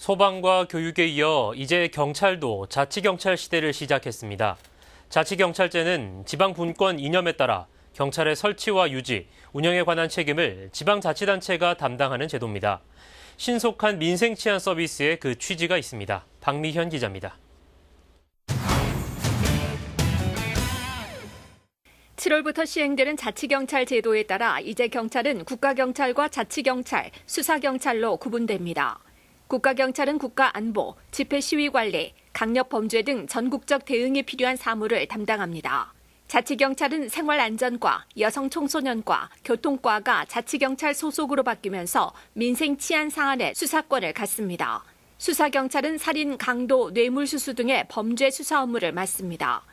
소방과 교육에 이어 이제 경찰도 자치경찰 시대를 시작했습니다. 자치경찰제는 지방 분권 이념에 따라 경찰의 설치와 유지, 운영에 관한 책임을 지방자치단체가 담당하는 제도입니다. 신속한 민생 치안 서비스에 그 취지가 있습니다. 박미현 기자입니다. 7월부터 시행되는 자치경찰 제도에 따라 이제 경찰은 국가경찰과 자치경찰, 수사경찰로 구분됩니다. 국가경찰은 국가 안보, 집회 시위 관리, 강력 범죄 등 전국적 대응에 필요한 사무를 담당합니다. 자치경찰은 생활안전과, 여성청소년과, 교통과가 자치경찰 소속으로 바뀌면서 민생 치안 사안의 수사권을 갖습니다. 수사경찰은 살인, 강도, 뇌물수수 등의 범죄 수사 업무를 맡습니다.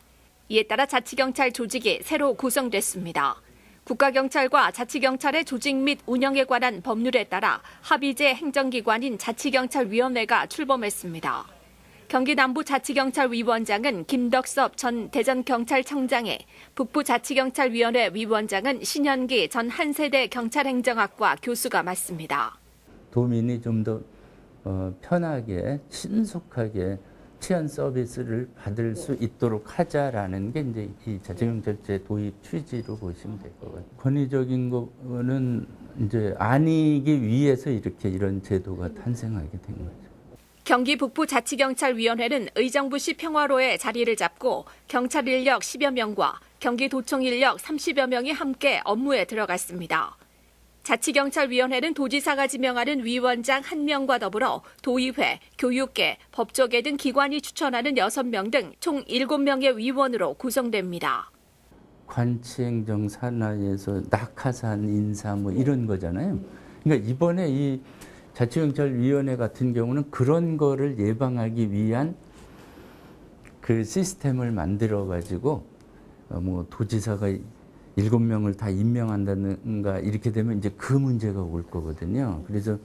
이에 따라 자치경찰 조직이 새로 구성됐습니다. 국가경찰과 자치경찰의 조직 및 운영에 관한 법률에 따라 합의제 행정기관인 자치경찰위원회가 출범했습니다. 경기 남부자치경찰위원장은 김덕섭 전 대전경찰청장에 북부자치경찰위원회 위원장은 신현기 전 한세대 경찰행정학과 교수가 맡습니다. 도민이 좀더 어, 편하게 신속하게 치안 서비스를 받을 수 있도록 하자라는 게 이제 이 자치경찰제 도입 취지로 보시면 될것 같아요. 권위적인 거는 이제 아니기 위해서 이렇게 이런 제도가 탄생하게 된 거죠. 경기 북부 자치경찰위원회는 의정부시 평화로에 자리를 잡고 경찰 인력 10여 명과 경기도청 인력 30여 명이 함께 업무에 들어갔습니다. 자치경찰위원회 는 도지사가 지명하는 위원장 1명과 더불어 도의회, 교육계, 법조계 등 기관이 추천하는 6명 등 총 7명의 위원으로 구성됩니다. 관치행정 산하에서 낙하산 인사 뭐 이런 거잖아요. 그러니까 이번에 이 자치경찰위원회 같은 경우는 그런 거를 예방하기 위한 그 시스템을 만들어 가지고 어, 뭐 도지사가 일곱 명을 다 임명한다든가 이렇게 되면 이제 그 문제가 올 거거든요. 그래서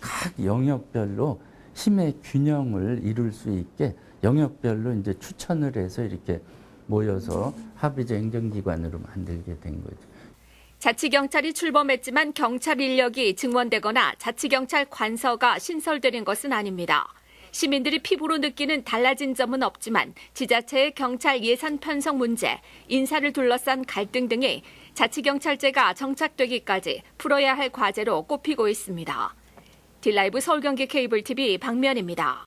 각 영역별로 힘의 균형을 이룰 수 있게 영역별로 이제 추천을 해서 이렇게 모여서 합의제 행정기관으로 만들게 된 거죠. 자치경찰이 출범했지만 경찰 인력이 증원되거나 자치경찰 관서가 신설되는 것은 아닙니다. 시민들이 피부로 느끼는 달라진 점은 없지만 지자체의 경찰 예산 편성 문제, 인사를 둘러싼 갈등 등이 자치경찰제가 정착되기까지 풀어야 할 과제로 꼽히고 있습니다. 딜라이브 서울경기 케이블 TV 박면입니다.